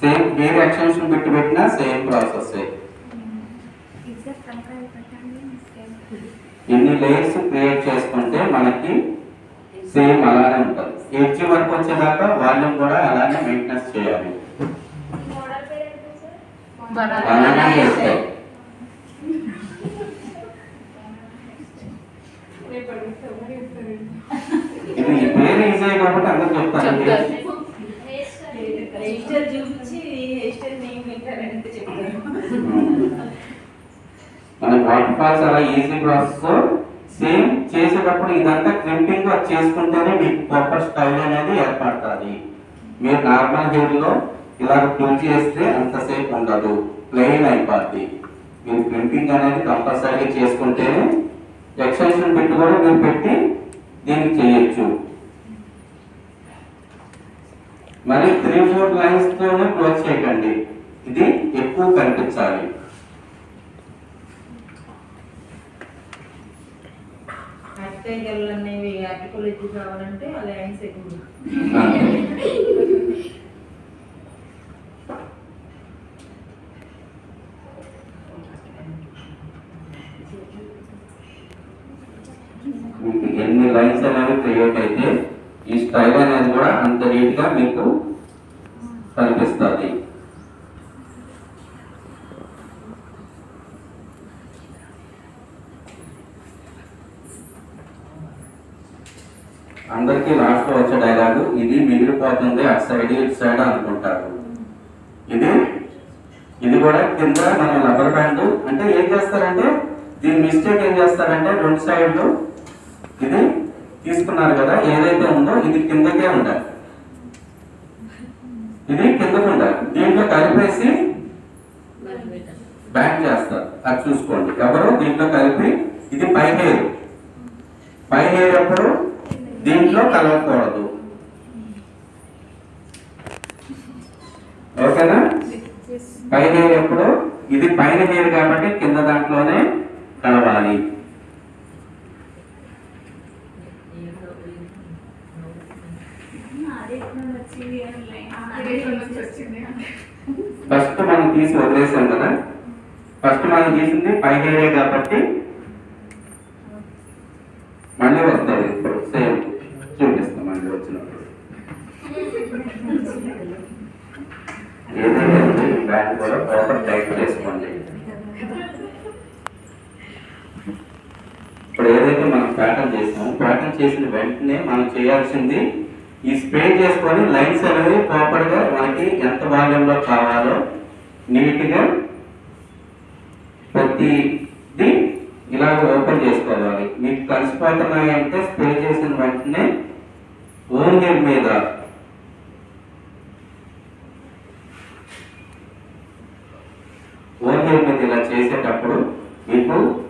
Same వేరే extension పెట్టి పెట్టినా సేమ్ ప్రాసెస్ ఎన్ని లేయర్స్ క్రియేట్ చేసుకుంటే మనకి సేమ్ అలానే ఉంటుంది. ఎడ్జ్ వరకు వచ్చేదాకా వాల్యూమ్ కూడా అలానే మెయింటెనెన్స్ చేయాలి. అలానే చేస్తాయి ఇది పేరు ఈజీ కాబట్టి అందరూ చెప్తారు చెప్తారు. హెయిర్ స్టైల్ చూపించి హెయిర్ స్టైల్ నేమ్ పెట్టారంటే చెప్తారు మన ఫాల్స్ అలా ఈజీ ప్రాసెస్ సేమ్ చేసేటప్పుడు ఇదంతా క్రింపింగ్ చేసుకుంటేనే మీకు ప్రాపర్ స్టైల్ అనేది ఏర్పడుతుంది. మీరు నార్మల్ హెయిర్లో ఇలాగ ఇలా చేస్తే అంతసేపు ఉండదు. ప్లెయిన్ అయిపోద్ది. మీరు క్రింపింగ్ అనేది కంపల్సరీగా చేసుకుంటేనే ఎక్స్టెన్షన్ పెట్టి కూడా మీరు పెట్టి దీన్ని చేయొచ్చు. మరి త్రీ ఫోర్ లైన్స్ తోనే క్లోజ్ చేయకండి. ఇది ఎక్కువ కనిపించాలి. అట్టగల్ అనేవి ఆర్టికల్ ఎక్కువ కావాలంటే ఆ లైన్స్ ఎక్కువ మీకు ఎన్ని లైన్స్ అనేవి క్రియేట్ అయితే ఈ స్టైల్ అనేది కూడా అంత నీట్గా మీకు కనిపిస్తుంది. అందరికీ లాస్ట్లో వచ్చే డైలాగు ఇది మిగిలిపోతుంది అటు సైడ్ ఇటు సైడ్ అనుకుంటారు. ఇది? ఇది కూడా కింద మన రబ్బర్ బ్యాండ్ అంటే ఏం చేస్తారంటే దీని మిస్టేక్ ఏం చేస్తారంటే రెండు సైడ్లు ఇది తీసుకున్నారు కదా ఏదైతే ఉందో ఇది కిందకే ఉండాలి. ఇది కిందకు ఉండాలి. దీంట్లో కలిపేసి బ్యాండ్ చేస్తారు. అది చూసుకోండి. ఎవరు? దీంట్లో కలిపి ఇది పై హెయిర్ పై హెయిర్ ఎప్పుడు? దీంట్లో కలవకూడదు. ఓకేనా? పైన ఎప్పుడు? ఇది పైన వేరు కాబట్టి కింద దాంట్లోనే కలవాలి. ఫస్ట్ మనం తీసి వదిలేసాం కదా? ఫస్ట్ మనం తీసింది పై వేరే కాబట్టి మళ్ళీ వస్తుంది ఇప్పుడు సేమ్ చూపిస్తాం మళ్ళీ వచ్చినప్పుడు. ఏదైతే బ్యాండ్ కూడా ప్రాపర్ టైట్ చేసుకోండి. ఇప్పుడు ఏదైతే మనం ప్యాటర్న్ చేసామో ప్యాటర్న్ చేసిన వెంటనే మనం చేయాల్సింది ఈ స్ప్రే చేసుకొని లైన్స్ అనేవి ప్రాపర్గా మనకి ఎంత భాగంలో కావాలో నీట్గా ప్రతిది ఇలాగ ఓపెన్ చేసుకోవాలి. మీకు కలిసిపోతున్నాయి అంటే స్ప్రే చేసిన వెంటనే ఓన్ మీద. ఓన్ మీద ఇలా చేసేటప్పుడు